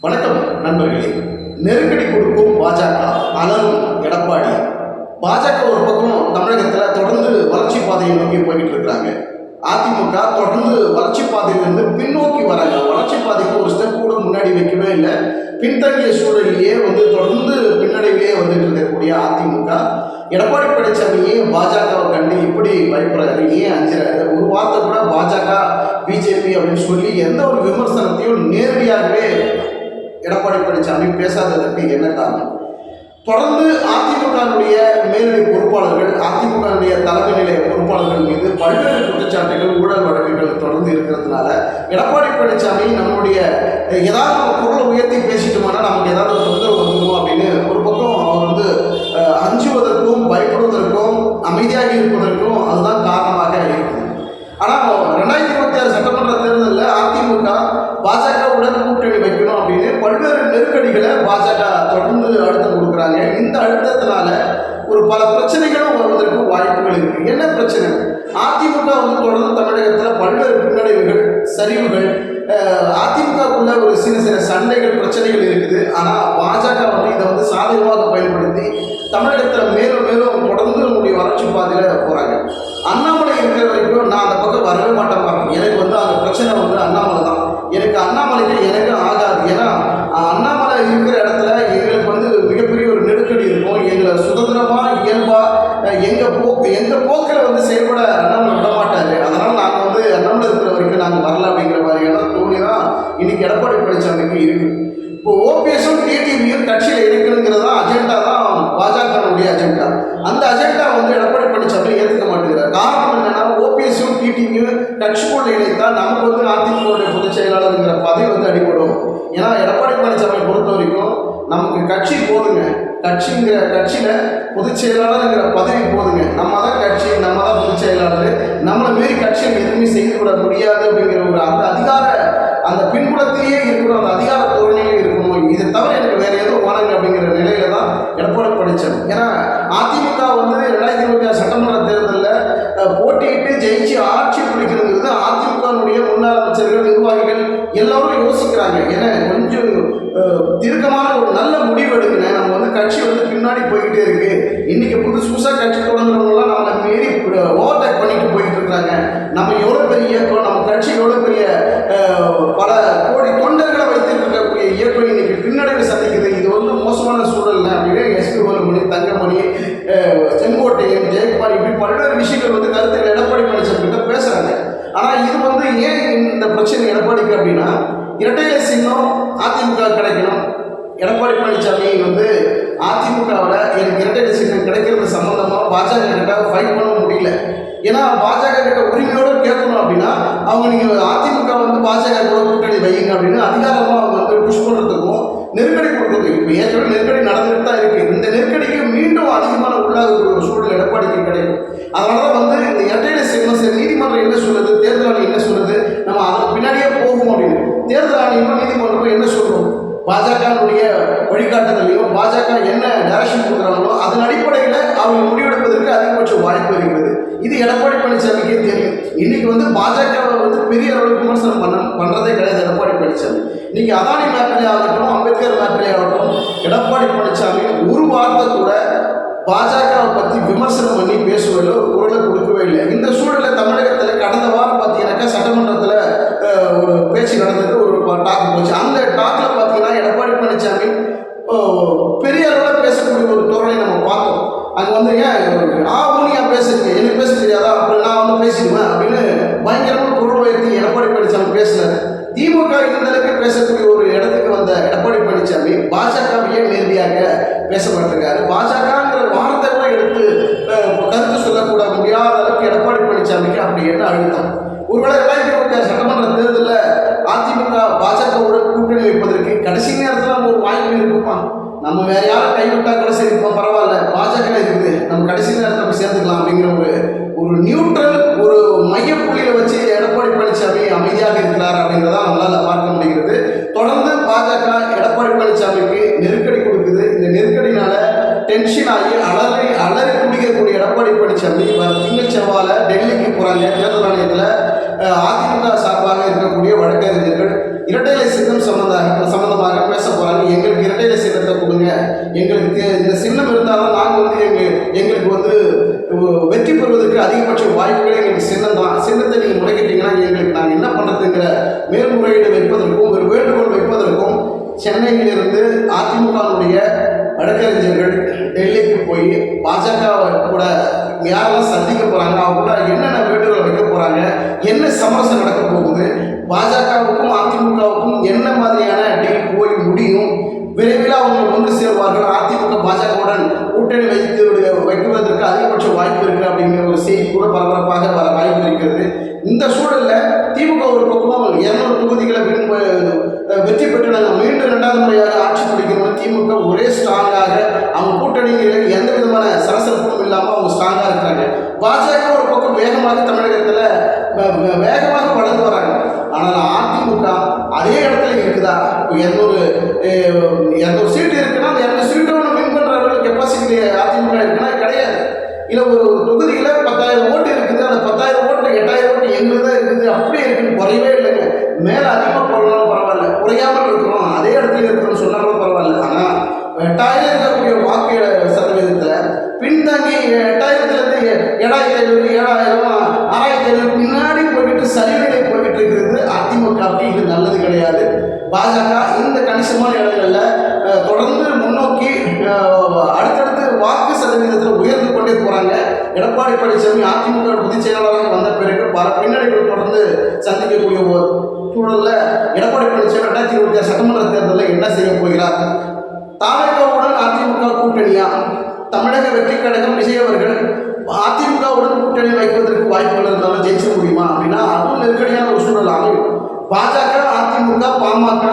வணக்கம் நண்பர்களே. நெருக்கடி கொடுக்கும் பாஜக அலரும் எடப்பாடி. பாஜக ஒரு பக்கம் தமிழகத்தில் தொடர்ந்து வளர்ச்சி பாதையை நோக்கி போய்கிட்டு இருக்கிறாங்க. அதிமுக தொடர்ந்து வளர்ச்சி பாதையிலிருந்து பின்னோக்கி வராங்க. வளர்ச்சி பாதைக்கு ஒரு ஸ்டெப் கூட முன்னாடி வைக்கவே இல்லை. பின்தங்கிய சூழலிலேயே வந்து தொடர்ந்து பின்னடைவிலேயே வந்துட்டு இருக்கக்கூடிய அதிமுக எடப்பாடி பழனிசாமியே பாஜகவை கண்டு இப்படி பயப்படுறாரு ஏன் அஞ்சுறாரு? ஒரு வார்த்தை கூட பாஜக பிஜேபி அப்படின்னு சொல்லி எந்த ஒரு விமர்சனத்தையும் நேரடியாகவே எடப்பாடி பழனிசாமி பேசாததற்கு என்ன காரணம்? தொடர்ந்து அதிமுகவுடைய மேல்நிலை பொறுப்பாளர்கள் அதிமுகவுடைய தலைமை நிலைய பொறுப்பாளர்கள் மீது பல்வேறு குற்றச்சாட்டுகள் ஊழல் வழக்குகள் தொடர்ந்து இருக்கிறதுனால எடப்பாடி பழனிசாமி நம்மளுடைய ஏதாவது ஒரு குரலை உயர்த்தி பேசிட்டோம்னா நமக்கு ஏதாவது ஒரு தொந்தரவு வந்துடும் அப்படின்னு ஒரு பக்கம் அவர் வந்து அஞ்சுவதற்கும் பயப்படுவதற்கும் அமைதியாக இருப்பதற்கும் அதுதான் காரணமாக இருக்குது. ஆனால் பல்வேறு பாஜக தொடர்ந்து அழுத்தம் கொடுக்குறாங்க. இந்த அழுத்தத்தினால ஒரு பல பிரச்சனைகளும் வருவதற்கு வாய்ப்புகள் இருக்கு. என்ன பிரச்சனை? அதிமுக வந்து தொடர்ந்து தமிழகத்தில் பல்வேறு பின்னடைவுகள் சரிவுகள் அதிமுகக்குள்ள ஒரு சின்ன சின்ன சண்டைகள் பிரச்சனைகள் இருக்குது. ஆனால் பாஜக வந்து இதை வந்து சாதகமாக பயன்படுத்தி தமிழகத்தில் மேலும் மேலும் தொடர்ந்து நம்முடைய வளர்ச்சி பாதையில் போகிறாங்க அண்ணாமலை இருக்கிற வரைக்கும் கட்சியில் இணைக்கணுங்கிறது தான் அஜெண்டா தான் பாஜகனுடைய அஜெண்டா அந்த அஜெண்டா வந்து எடப்பாடி பழனிசாமி ஏற்றுக்க மாட்டேங்கிறார். காரணம் என்னன்னா ஓபிஎஸும் டிடிவியும் கட்சிக்குள்ள இணைத்தால் நமக்கு வந்து அதிமுகவுடைய பொதுச் செயலாளருங்கிற பதவி வந்து அடிபடும். ஏன்னா எடப்பாடி பழனிசாமியை பொறுத்த வரைக்கும் நமக்கு கட்சி போதுங்க. கட்சிங்கிற கட்சியில் பொதுச் செயலாளருங்கிற பதவி போதுங்க. நம்ம தான் கட்சி நம்ம தான் பொதுச் செயலாளர். நம்மளை மீறி கட்சியை எதுவுமே செய்து விட முடியாது அப்படிங்கிற எல்லாரும் யோசிக்கிறாங்க. ஏன்னா கொஞ்சம் தீர்க்கமான ஒரு நல்ல முடிவு எடுக்கணும். நம்ம வந்து கட்சி வந்து பின்னாடி போய்கிட்டே இருக்கு. இன்னைக்கு புதுசு புதுசாக கட்சி தொடங்குறவங்களாம் நம்மளை மீறி ஓவர்டேக் பண்ணிட்டு போயிட்டு இருக்காங்க. நம்ம எவ்வளோ பெரிய இயக்கம் நம்ம கட்சி எவ்வளோ பெரிய பல கோடி தொண்டர்களை வைத்துட்டு இருக்கக்கூடிய இயக்கம் இன்னைக்கு பின்னடைவு சந்திக்குது. இது வந்து மோசமான சூழல் அப்படின்னு எஸ்பி வேலுமணி தங்கமணி செங்கோட்டையன் ஜெயக்குமார் இப்படி பல்வேறு விஷயங்கள் வந்து கருத்துக்கள் எடப்பாடி பழனிசாமி கிட்ட பேசுறாங்க ஆனால் இது வந்து ஏன் இந்த பிரச்சனை எடப்பாடிக்கு அப்படின்னா இரட்டையிலை சின்னம் அதிமுக கிடைக்கணும் எடப்பாடி பழனிசாமி வந்து அதிமுகவில் எனக்கு இரட்டையிலை சின்னம் கிடைக்கிறது சம்மந்தமாக பாஜக கிட்ட ஃபைட் பண்ண முடியல ஏன்னா பாஜக கிட்ட உரிமையோடு கேட்கணும் அப்படின்னா அவங்க நீங்கள் அதிமுக வந்து பாஜக கூட கூட்டணி வையுங்க அப்படின்னு அதிகாரமாக அவங்க வந்து புஷ் பண்ணுறதுக்கும் நெருக்கடி கொடுக்குறது இப்போ ஏற்கனவே நெருக்கடி நடந்துட்டு தான் இருக்குது இந்த நெருக்கடிக்கு மீண்டும் அதிகமான உள்ளாகக்கூடிய ஒரு சூழல் எடப்பாடிக்கு கிடைக்கும். அதனால தான் வந்து இந்த இரட்டையில சின்னம் சரி நீதிமன்றம் என்ன சொல்லுது? தேர்தல் ஆணையம் என்ன சொல்லுது? நம்ம அதற்கு பின்னாடியே போகும் அப்படின்னு. தேர்தல் ஆணையமும் நீதிமன்றமும் என்ன சொல்றோம் பாஜகனுடைய வழிகாட்டுதலையும் பாஜக என்ன டைரக்ஷன் கொடுக்குறாங்களோ அதன் அடிப்படையில் அவங்க முடிவெடுப்பதற்கு அதிகபட்ச வாய்ப்பு இருக்கிறது. இது எடப்பாடி பழனிசாமிக்கே தெரியும். இன்னைக்கு வந்து பாஜகவை வந்து பெரிய அளவில் விமர்சனம் பண்ண பண்ணுறதே கிடையாது எடப்பாடி பழனிசாமி. இன்னைக்கு அதானி மேட்டரே ஆகட்டும் அம்பேத்கர் மேட்டரே ஆகட்டும் எடப்பாடி பழனிசாமி ஒரு வார்த்தை கூட பாஜகவை பற்றி விமர்சனம் பண்ணி பேசுவதில் ஒரு குரலை கொடுக்கவே பேச பாஜகங்கிற வார்த்தை கூட எடுத்து கருத்து சொல்லக்கூட முடியாத அளவுக்கு எடப்பாடி பழனிசாமிக்கு அப்படி என்ன அழுத்தம்? ஒருவேளை ரெண்டாயிரத்தி சட்டமன்ற தேர்தலில் அதிமுக பாஜகவோட கூட்டணி வைப்பதற்கு கடைசி நேரத்தில் நம்ம ஒரு வாய்ப்பு இருக்குமா? நம்ம வேற யாரும் கைவிட்டா கூட சரி இப்போ பரவாயில்ல. பாஜக இருக்குது. நம்ம கடைசி இரட்டைலை சின்னம் சம்பந்தமாக சம்மந்தமாக பேச போகிறாங்க எங்களுக்கு இரட்டைலை சின்னத்தை கொடுங்க. எங்களுக்கு இந்த சின்னம் இருந்தாலும் நாங்கள் வந்து எங்கள் எங்களுக்கு வந்து வெற்றி பெறுவதற்கு அதிகபட்ச வாய்ப்புகள் எங்களுக்கு சின்னம் தான் சின்னத்தை நீங்கள் முடக்கிட்டீங்கன்னா எங்களுக்கு நாங்கள் என்ன பண்ணுறதுங்கிற மேல்முறையீடு வைப்பதற்கும் ஒரு வேண்டுகோள் வைப்பதற்கும் சென்னையிலிருந்து அதிமுகவுடைய வழக்கறிஞர்கள் டெல்லிக்கு போய் பாஜக கூட யாரெல்லாம் சந்திக்க போகிறாங்க அவங்க கூட என்னென்ன வேண்டுகோள் வைக்க போகிறாங்க என்ன சமரசம் நடக்க போகுது பாஜகவுக்கும் அதிமுகவுக்கும் என்ன மாதிரியான டீல் போய் முடியும்? விரைவில் அவங்க ஒன்று சேர்வார்கள். அதிமுக பாஜகவுடன் கூட்டணி வைத்து வைக்குவதற்கு அதிகபட்ச வாய்ப்பு இருக்கு அப்படிங்கிற ஒரு செய்தி கூட பரபரப்பாக வர வாய்ப்பு இருக்கிறது. இந்த சூழலில் திமுக ஒரு பக்கம் இரநூறு தொகுதிகளை வெற்றி பெற்று நாங்கள் மீண்டும் இரண்டாவது முறையாக ஆட்சி பிடிக்கணும் திமுக ஒரே ஸ்ட்ராங்காக அவங்க கூட்டணியில் எந்த விதமான சலசலப்பும் இல்லாமல் அவங்க ஸ்ட்ராங்காக இருக்கிறாங்க. பாஜக ஒரு பக்கம் வேகமாக தமிழகத்தில் வேகமாக இருக்குதா இரநூறு இரநூறு சீட்டு இருக்குன்னா அந்த இரநூறு சீட்டோட வின் பண்ணுற அளவுக்கு கெப்பாசிட்டி அதிமுக இருக்குன்னா கிடையாது. இல்லை ஒரு ஒரு தொகுதியில் பத்தாயிரம் ஓட்டு இருக்குது அந்த பத்தாயிரம் ஓட்டு எட்டாயிரம் ஓட்டு எங்களுக்கு தான் இருக்குது அப்படியே இருக்குன்னு குறையவே இல்லைங்க. மேலே அதிகமாக போடலாம் பரவாயில்ல குறையாமல் இருக்கிறோம் அதே இடத்துல இருக்கிறோம்னு சொன்னாலும் பரவாயில்ல. ஆனால் எட்டாயிரம் எடப்பாடி பழனிசாமி அதிமுக பொதுச் செயலாளராக வந்த பிறகு பல பின்னடைகள் தொடர்ந்து சந்திக்கக்கூடிய ஒரு சூழல்ல எடப்பாடி பழனிசாமி ரெண்டாயிரத்தி இருபத்தி ஆறு சட்டமன்ற தேர்தலில் என்ன செய்ய போகிறார்? தாவேகாவுடன் அதிமுக கூட்டணியா? தமிழக வெற்றி கழகம் விஜய் அவர்கள் அதிமுகவுடன் கூட்டணி வைப்பதற்கு வாய்ப்புகள் இருந்தாலும் ஜெயிச்ச முடியுமா அப்படின்னா அதுவும் நெருக்கடியான ஒரு சூழல் அமையும். பாஜக அதிமுக பாமக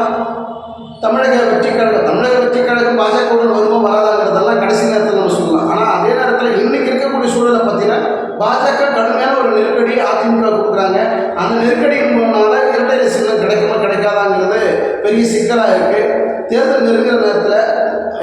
தமிழக வெற்றி கழகம். தமிழக வெற்றி கழகம் பாஜகவுடன் வருமா வராதாங்கிறதெல்லாம் கடைசி நேரத்தில் நம்ம சொல்லலாம் ஆனால் அதே நேரத்தில் இன்னைக்கு இருக்கக்கூடிய சூழலை பார்த்தீங்கன்னா பாஜக கடுமையான ஒரு நெருக்கடி அதிமுக கொடுக்குறாங்க அந்த நெருக்கடியினால இரட்டை சின்னம் கிடைக்குமா கிடைக்காதாங்கிறது பெரிய சிக்கலாக இருக்கு. தேர்தல் நெருங்குற நேரத்தில்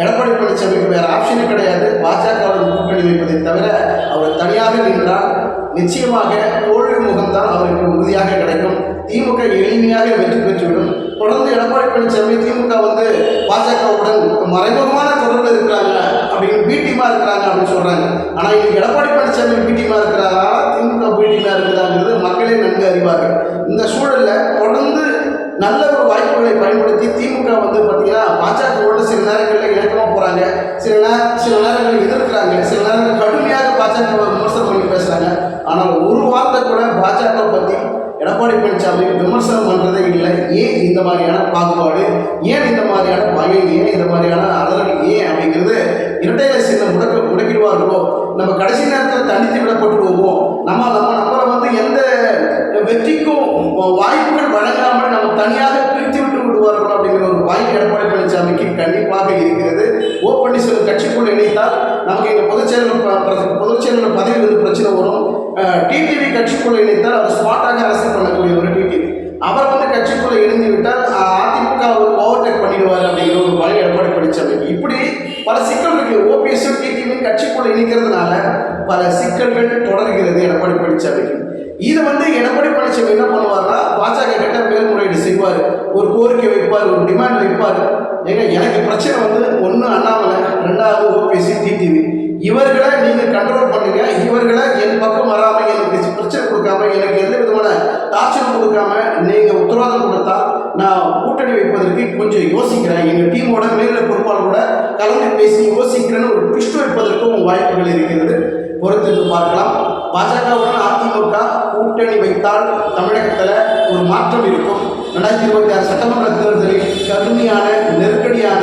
எடப்பாடி பழனிசாமிக்கு வேறு ஆப்ஷனே கிடையாது. பாஜகவுடன் கூட்டணி வைப்பதை தவிர அவர் தனியாக நின்றால் நிச்சயமாக தோல்வி முகம்தான் அவருக்கு உறுதியாக கிடைக்கும். திமுக எளிமையாக வெற்றி பெற்றுவிடும். தொடர்ந்து எடப்பாடி பழனிசாமி திமுக வந்து பாஜகவுடன் மறைமுகமான தொடர்பில் இருக்கிறாங்க அப்படின்னு பீட்டிமா இருக்கிறாங்க அப்படின்னு சொல்றாங்க. ஆனால் இன்னைக்கு எடப்பாடி பழனிசாமி பீட்டிமா இருக்கிறாரா? திமுக பீட்டிமா இருக்குதாங்கிறது மக்களே நன்கு அறிவார்கள். இந்த சூழலில் தொடர்ந்து நல்ல ஒரு வாய்ப்புகளை பயன்படுத்தி திமுக வந்து பார்த்தீங்கன்னா பாஜகவோடு சில நேரங்களில் இணக்கமாக போகிறாங்க சில நேர சில நேரங்களில் எதிர்க்கிறாங்க. சில நேரங்கள் கடுமையாக பாஜக விமர்சனம் பண்ணி பேசுகிறாங்க ஆனால் ஒரு வார்த்தை கூட பாஜக பற்றி எடப்பாடி பழனிசாமி விமர்சனம் பண்ணுறதே இல்லை. ஏன் இந்த மாதிரியான பாகுபாடு? ஏன் இந்த மாதிரியான பயம் ஏன் இந்த மாதிரியான அலறல் ஏன் அப்படிங்கிறது இரட்டையில சின்ன முடக்க முடக்கிடுவார்களோ? நம்ம கடைசி நேரத்தில் தனித்து விட தனியாக பிரித்து விட்டு விடுவார்கள் அப்படிங்கிற ஒரு வாய்ப்பு எடப்பாடி பழனிசாமிக்கு கண்டிப்பாக இருக்கிறது. ஓ பன்னீர்செல்வம் கட்சிக்குள் இணைத்தால் நமக்கு எங்கள் பொதுச்செயலர் பொதுச்செயலர் பதவி வந்து பிரச்சனை வரும். டிடிவி கட்சிக்குள்ள இணைத்தால் அவர் ஸ்மார்ட்டாக அரசியல் பண்ணக்கூடிய ஒரு டிடிவி. அவர் வந்து கட்சிக்குள்ள இணைந்து விட்டால் அதிமுக அவர் ஓவர்டேக் பண்ணிடுவார் அப்படிங்கிற ஒரு பயம் எடப்பாடி பழனிசாமிக்கு இப்படி பல சிக்கல் இருக்கு. ஓபிஎஸ் டிடிவி கட்சிக்குள்ள இணைக்கிறதுனால பல சிக்கல்கள் தொடர்கிறது எடப்பாடி பழனிசாமிக்கு இது வந்து எடப்பாடி பழனிசாமி என்ன பண்ணுவார்னா பாஜக கிட்ட மேல்முறையீடு செய்வார். ஒரு கோரிக்கை வைப்பார் ஒரு டிமாண்ட் வைப்பார். ஏங்க எனக்கு பிரச்சனை வந்து ஒன்று அண்ணாமலை ரெண்டாவது ஓபிஎஸ்சி டிடிவி இவர்களை நீங்கள் கண்ட்ரோல் பண்ணுங்க. இவர்களை என் பக்கம் வராமல் எனக்கு பிரச்சனை கொடுக்காம எனக்கு எந்த விதமான டார்ச்சர் கொடுக்காம நீங்கள் உத்தரவாதம் கொடுத்தா நான் கூட்டணி வைப்பதற்கு கொஞ்சம் யோசிக்கிறேன். எங்கள் டீமோட மேல பொறுப்பாளரோட கலந்து பேசி யோசிக்கிறேன்னு ஒரு ட்விஸ்ட் வைப்பதற்கும் வாய்ப்புகள் இருக்கிறது. பொறுத்திருந்து பார்க்கலாம். பாஜகவுடன் அதிமுக கூட்டணி வைத்தால் தமிழகத்தில் ஒரு மாற்றம் இருக்கும். ரெண்டாயிரத்தி இருபத்தி ஆறு சட்டமன்ற தேர்தலில் கடுமையான நெருக்கடியான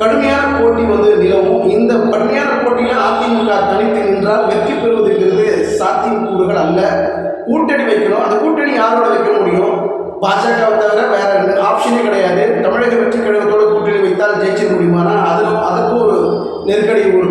கடுமையான போட்டி வந்து நிலவும். இந்த கடுமையான போட்டியில் அதிமுக தனித்து நின்றால் வெற்றி பெறுவதுங்கிறது சாத்தியம் கூறுகள் அல்ல. கூட்டணி வைக்கணும். அந்த கூட்டணி யாரோட வைக்க முடியும்? பாஜகவை தவிர வேற ஆப்ஷனே கிடையாது. தமிழக வெற்றி கழகத்தோட கூட்டணி வைத்தால் ஜெயிச்சிட முடியுமானா? அதில் அதுக்கும் ஒரு நெருக்கடி ஒரு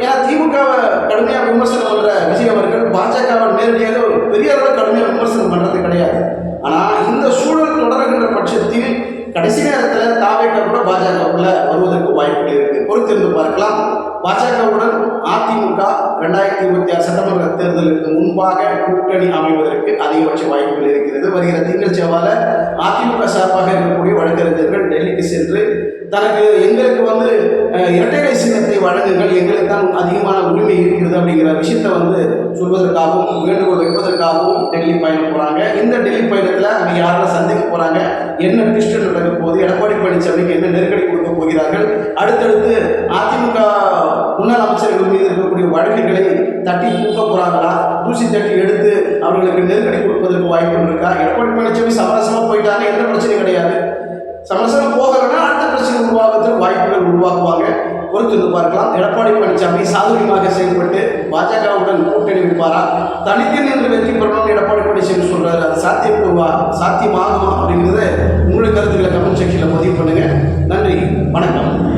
ஏன்னா திமுகவை கடுமையாக விமர்சனம் பண்ற விஜய் அவர்கள் பாஜகவை நேரடியாக ஒரு பெரிய அளவில் கடுமையாக விமர்சனம் பண்றது கிடையாது. ஆனால் இந்த சூழல் தொடர்கின்ற பட்சத்தில் கடைசி நேரத்தில் தாவேக்கா கூட பாஜகவுக்குள்ள வருவதற்கு வாய்ப்புகள் இருக்கு. பொறுத்திருந்து பார்க்கலாம். பாஜகவுடன் அதிமுக ரெண்டாயிரத்தி இருபத்தி ஆறு சட்டமன்ற தேர்தலுக்கு முன்பாக கூட்டணி அமைவதற்கு அதிகபட்ச வாய்ப்புகள் இருக்கிறது. வருகிற திங்கள் செவ்வால அதிமுக சார்பாக இருக்கக்கூடிய வழக்கறிஞர்கள் டெல்லிக்கு சென்று தனக்கு எங்களுக்கு வந்து அஹ், இரட்டைலை சின்னத்தை வழங்குங்கள். எங்களுக்கு தான் அதிகமான உரிமை இருக்கிறது அப்படிங்கிற விஷயத்தை வந்து சொல்வதற்காகவும் வேண்டுகோள் வைப்பதற்காகவும் டெல்லி பயணம் போகிறாங்க இந்த டெல்லி பயணத்தில் அவங்க யாரெல்லாம் சந்திக்க போகிறாங்க என்ன ட்விஸ்ட் நடக்க போகுது? எடப்பாடி பழனிசாமிக்கு என்ன நெருக்கடி கொடுக்க போகிறார்கள்? அடுத்தடுத்து அதிமுக முன்னாள் அமைச்சர்கள் மீது இருக்கக்கூடிய வழக்குகளை தட்டி தூக்க போகிறாங்களா தூசி தட்டி எடுத்து அவர்களுக்கு நெருக்கடி கொடுப்பதற்கு வாய்ப்பு இருக்கா? எடப்பாடி பழனிசாமி சமரசமாக போயிட்டாங்க. எந்த பிரச்சனையும் கிடையாது. சமரசம் உருவாக்குவாங்க. பொறுத்திருந்து பார்க்கலாம். எடப்பாடி பழனிசாமி சாதுரியமாக செயல்பட்டு பாஜகவுடன் கூட்டணி வைப்பாரா? தனித்து நின்று வெற்றி பெறணும்னு எடப்பாடி பழனிசாமி சொல்றாரு. அது சாத்தியப்படுவா சாத்தியமாகுமா அப்படிங்கிறத உங்களுடைய கருத்துக்களை கமெண்ட் செக்ஷனில் பதிவு பண்ணுங்க. நன்றி. வணக்கம்.